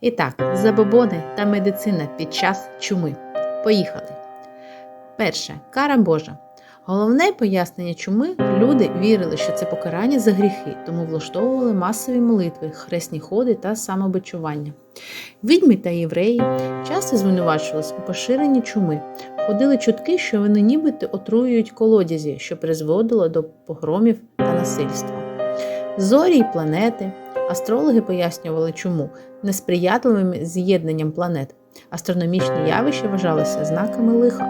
І так, забобони та медицина під час чуми. Поїхали. Перше. Кара Божа. Головне пояснення чуми люди вірили, що це покарання за гріхи, тому влаштовували масові молитви, хресні ходи та самобичування. Відьми та євреї часто звинувачувалися у поширенні чуми. Ходили чутки, що вони нібито отруюють колодязі, що призводило до погромів та насильства. Зорі й планети. Астрологи пояснювали чому несприятливим з'єднанням планет. Астрономічні явища вважалися знаками лиха.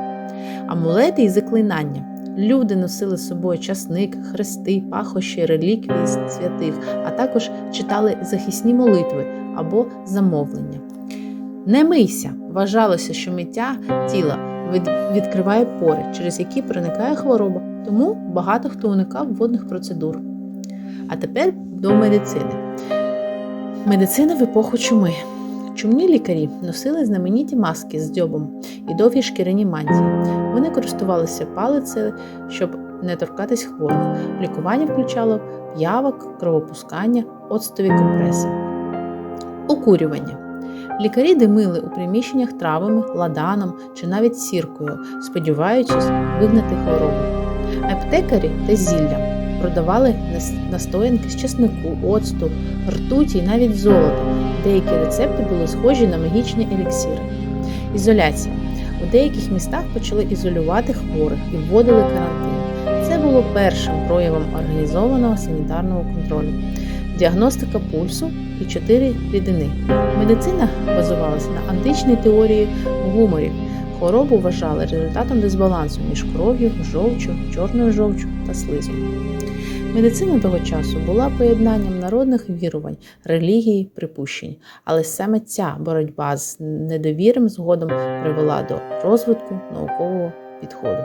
Амулети і заклинання. Люди носили з собою часник, хрести, пахощі, реліквії святих, а також читали захисні молитви або замовлення. Не мийся. Вважалося, що миття тіла відкриває пори, через які проникає хвороба, тому багато хто уникав водних процедур. А тепер до медицини. Медицина в епоху чуми. Чумні лікарі носили знамениті маски з дзьобом і довгі шкіряні мантії. Вони користувалися палицею, щоб не торкатись хворих. Лікування включало п'явок, кровопускання, оцтові компреси. Окурювання. Лікарі димили у приміщеннях травами, ладаном чи навіть сіркою, сподіваючись вигнати хворобу. Аптекарі та зілля продавали настоянки з чеснику, оцту, ртуті і навіть золота. Деякі рецепти були схожі на магічні еліксири. Ізоляція. У деяких містах почали ізолювати хворих і вводили карантин. Це було першим проявом організованого санітарного контролю. Діагностика пульсу і чотири рідини. Медицина базувалася на античній теорії гуморів. Хворобу вважали результатом дисбалансу між кров'ю, жовчю, чорною жовчю та слизом. Медицина того часу була поєднанням народних вірувань, релігії, припущень, але саме ця боротьба з недовірим згодом привела до розвитку наукового підходу.